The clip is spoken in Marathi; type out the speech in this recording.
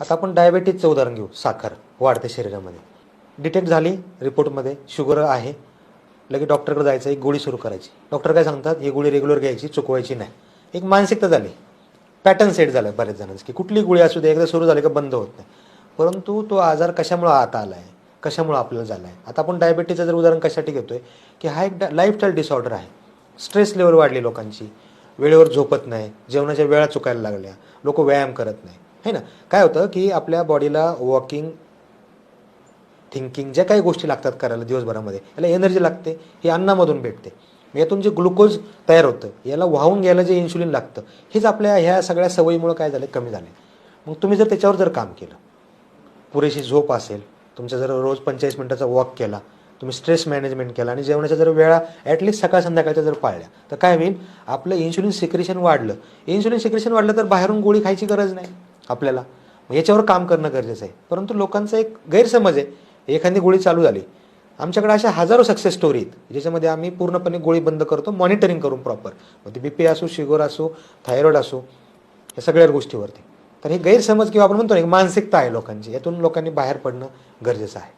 आता आपण डायबेटीजचं उदाहरण घेऊ. साखर वाढते शरीरामध्ये. डिटेक्ट झाली रिपोर्टमध्ये शुगर आहे. लगेच डॉक्टरकडे जायचं. एक गोळी सुरू करायची. डॉक्टर काय सांगतात? ही गोळी रेग्युलर घ्यायची चुकवायची नाही. एक मानसिकता झाली. पॅटर्न सेट झाला बऱ्याच जणांचं की कुठली गोळी असू दे एकदा सुरू झाली का बंद होत नाही. परंतु तो आजार कशामुळं आता आला आहे कशामुळं आपल्याला झाला आहे आता आपण डायबेटीचं जर उदाहरण कशासाठी घेतोय की हा एक लाईफस्टाईल डिसऑर्डर आहे. स्ट्रेस लेवल वाढली लोकांची. वेळेवर झोपत नाही. जेवणाच्या वेळा चुकायला लागल्या. लोक व्यायाम करत नाही. है ना? काय होतं की आपल्या बॉडीला वॉकिंग थिंकिंग ज्या काही गोष्टी लागतात करायला दिवसभरामध्ये याला एनर्जी लागते ही अन्नामधून भेटते. यातून जे ग्लुकोज तयार होतं याला वाहून घ्यायला जे इन्सुलिन लागतं हेच आपल्या ह्या सगळ्या सवयीमुळे काय झालं? कमी झाले. मग तुम्ही जर त्याच्यावर जर काम केलं पुरेशी झोप असेल तुमचा जर रोज पंचेचाळीस मिनिटाचा वॉक केला तुम्ही स्ट्रेस मॅनेजमेंट केला आणि जेवणाच्या जर वेळा ॲटलिस्ट सकाळ संध्याकाळच्या जर पाळल्या तर काय होईल? आपलं इन्सुलिन सिक्रेशन वाढलं. इन्सुलिन सिक्रेशन वाढलं तर बाहेरून गोळी खायची गरज नाही. आपल्याला. मग याच्यावर काम करणं गरजेचं आहे. परंतु लोकांचा एक गैरसमज आहे. एखादी गोळी चालू झाली. आमच्याकडे अशा हजारो सक्सेस स्टोरी आहेत. ज्याच्यामध्ये आम्ही पूर्णपणे गोळी बंद करतो मॉनिटरिंग करून प्रॉपर मग ते बी पी असो शुगर असो थायरॉइड असो या सगळ्या गोष्टीवरती. तर हे गैरसमज किंवा आपण म्हणतो ना एक मानसिकता आहे लोकांची. यातून लोकांनी बाहेर पडणं गरजेचं आहे.